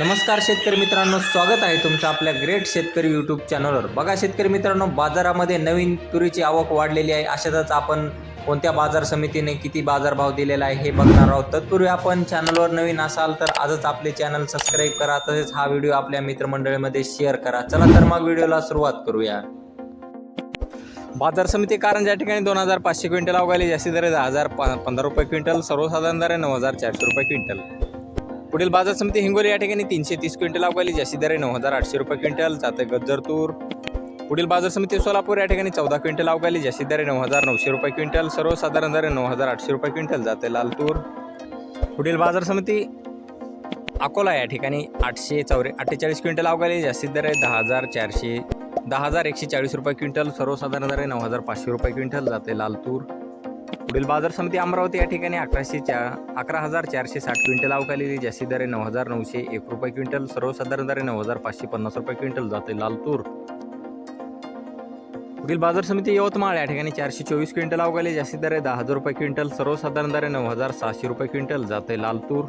नमस्कार शेतकरी मित्रांनो स्वागत आहे तुमचं आपल्या ग्रेट शेतकरी यूट्यूब चॅनलवर बघा शेतकरी मित्रांनो बाजारामध्ये नवीन तुरीची आवक वाढलेली आहे. अशातच आपण कोणत्या बाजार समितीने किती बाजारभाव दिलेला आहे हे बघणार आहोत. तत्पूर्वी आपण चॅनलवर नवीन असाल तर आजच आपले चॅनल सबस्क्राईब करा. तसेच हा व्हिडिओ आपल्या मित्रमंडळीमध्ये शेअर करा. चला तर मग व्हिडिओला सुरुवात करूया. बाजार समिती कारण ज्या ठिकाणी दोन हजार पाचशे क्विंटल अवघाली जास्ती दर हजार पंधरा रुपये क्विंटल सर्वसाधारण दर नऊ हजार चारशे रुपये क्विंटल. पुढील बाजार समिती हिंगोली या ठिकाणी तीनशे तीस क्विंटल अवघाली जास्ती दर नऊ हजार आठशे रुपये क्विंटल. जाते गज्जर तूर पुढील बाजार समिती सोलापूर या ठिकाणी चौदा क्विंटल अवघाली जास्ती दर नऊ हजार नऊशे रुपये क्विंटल. सर्वसाधारण दर नऊ हजार आठशे रुपये क्विंटल जाते लाल तूर पुढील बाजार समिती अकोला या ठिकाणी आठशे चौरे अठ्ठेचाळीस क्विंटल अवघाली जास्तीत दर आहे दहा हजार चारशे दहा हजार एकशे चाळीस रुपये क्विंटल. सर्वसाधारण दर नऊ हजार पाचशे रुपये क्विंटल जाते लाल तूर पुढील बाजार समिती अमरावती या ठिकाणी अकराशे चार अकरा हजार चारशे साठ क्विंटल अवकालेली जास्ती दरे नऊ हजार नऊशे एक रुपये क्विंटल सर्वसाधारण दरे नऊ हजार पाचशे पन्नास रुपये क्विंटल जाते लाल तूर. पुढील बाजार समिती यवतमाळ या ठिकाणी चारशे चोवीस क्विंटल अवकाली जास्ती दरे दहा हजार रुपये क्विंटल सर्वसाधारण दरे नऊ हजार सहाशे रुपये क्विंटल जाते लाल तूर.